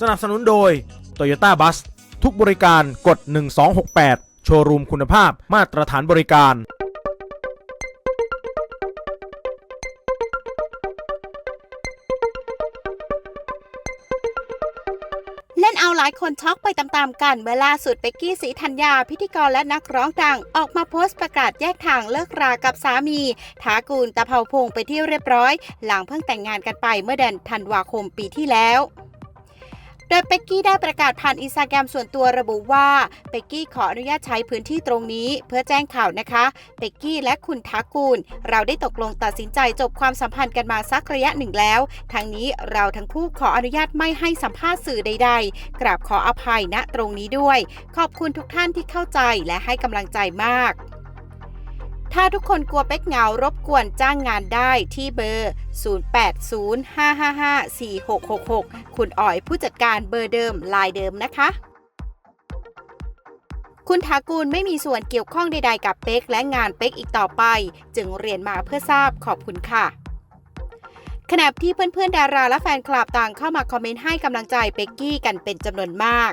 สนับสนุนโดย Toyota Bus ทุกบริการกด 1268 โชว์รูมคุณภาพมาตรฐานบริการ เล่นเอาหลายคนช็อกไปตามๆกันเมื่อลาสุดเบกกี้สีธัญญาพิธีกรและนักร้องดัง ออกมาโพสต์ประกาศแยกทางเลิกรากับสามี ถากูลตะเภาพงไปที่เรียบร้อย หลังเพิ่งแต่งงานกันไปเมื่อเดือนธันวาคมปีที่แล้ว โดยเป๊กกี้ได้ประกาศผ่านอินสตาแกรมส่วนตัวระบุว่าเป๊กกี้ขออนุญาตใช้พื้นที่ตรงนี้เพื่อแจ้งข่าวนะคะเป๊กกี้และคุณทากูล เราได้ตกลงตัดสินใจจบความสัมพันธ์กันมาสักระยะหนึ่งแล้ว ทั้งนี้เราทั้งคู่ขออนุญาตไม่ให้สัมภาษณ์สื่อใด ๆ กราบขออภัยณตรงนี้ด้วย ขอบคุณทุกท่านที่เข้าใจและให้กำลังใจมาก ถ้าทุกคนกลัวเป๊กเหงารบกวนจ้างงานได้ที่เบอร์ 0805554666 คุณอ๋อยผู้จัดการเบอร์เดิมลายเดิมนะคะ คุณทากูลไม่มีส่วนเกี่ยวข้องใดๆกับเป๊กและงานเป๊กอีกต่อไป จึงเรียนมาเพื่อทราบขอบคุณค่ะขณะที่เพื่อนๆดาราและแฟนคลับต่างเข้ามาคอมเมนต์ให้กำลังใจเป๊กกี้กันเป็นจำนวนมาก